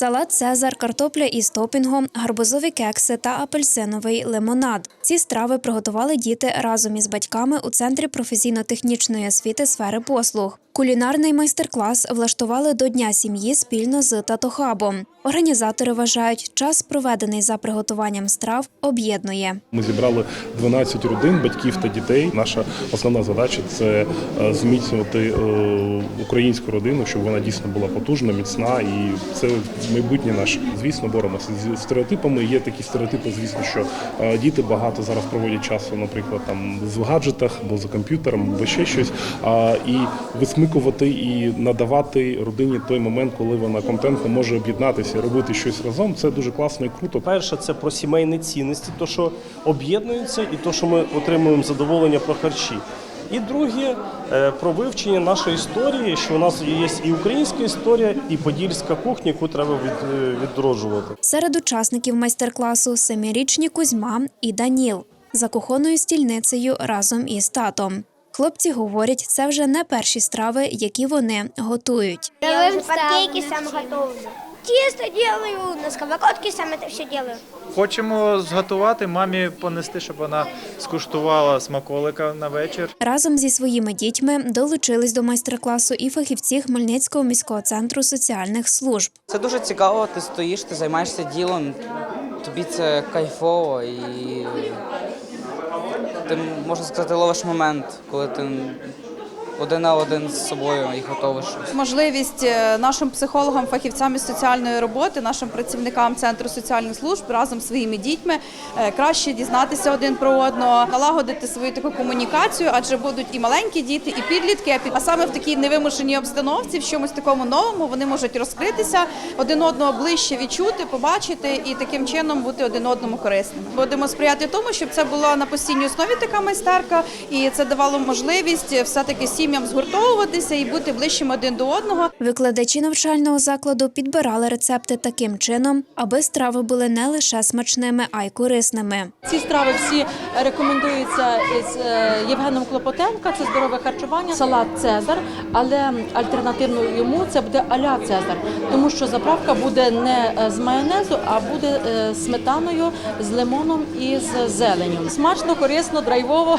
Салат Цезар, картопля із топінгом, гарбузові кекси та апельсиновий лимонад. Ці страви приготували діти разом із батьками у центрі професійно-технічної освіти сфери послуг. Кулінарний майстер-клас влаштували до Дня сім'ї спільно з Татохабом. Організатори вважають, час, проведений за приготуванням страв, об'єднує. Ми зібрали 12 родин, батьків та дітей. Наша основна задача це е, зміцнювати е, українську родину, щоб вона дійсно була потужна, міцна, і це майбутнє наше. Звісно, боремося зі стереотипами. Є такі стереотипи, звісно, що е, діти багато зараз проводять часу, наприклад, там в гаджетах або за комп'ютером, або ще щось. І висмикувати і надавати родині той момент, коли вона контентно може об'єднатися і робити щось разом. Це дуже класно і круто. Перше, це про сімейні цінності, то що об'єднуються, і то, що ми отримуємо задоволення про харчі. І друге е, про вивчення нашої історії, що у нас є і українська історія, і подільська кухня, яку треба відроджувати. Серед учасників майстер-класу семирічні Кузьма і Даніл за кухонною стільницею разом із татом. Хлопці говорять, це вже не перші страви, які вони готують. Я уже панкейки сам готовлю. Тесто делаю, на сковородке сам это все делаю. Хочемо зготувати мамі понести, щоб вона скуштувала смаколика на вечір. Разом зі своїми дітьми долучились до майстер-класу і фахівці Хмельницького міського центру соціальних служб. Це дуже цікаво, ти стоїш, ти займаєшся ділом, тобі це кайфово і ти, можна сказати, ловиш момент, коли ти один на один з собою і щось. можливість е, нашим психологам, фахівцям із соціальної роботи, нашим працівникам центру соціальних служб разом з своїми дітьми е, краще дізнатися один про одного, налагодити свою таку комунікацію, адже будуть і маленькі діти, і підлітки. а саме в такій невимушеній обстановці, в чомусь такому новому, вони можуть розкритися, один одного ближче відчути, побачити і таким чином бути один одному корисними. Будемо сприяти тому, щоб це була на постійній основі така майстерка, і це давало можливість все таки сім'ям згуртовуватися і бути ближчим один до одного. Викладачі навчального закладу підбирали рецепти таким чином, аби страви були не лише смачними, а й корисними. Ці страви всі рекомендуються із е, Євгеном Клопотенка. Це здорове харчування, салат Цезар, але альтернативно йому це буде аля Цезар, тому що заправка буде не е, з майонезу, а буде е, сметаною з лимоном і з зеленню. Смачно, корисно, драйвово.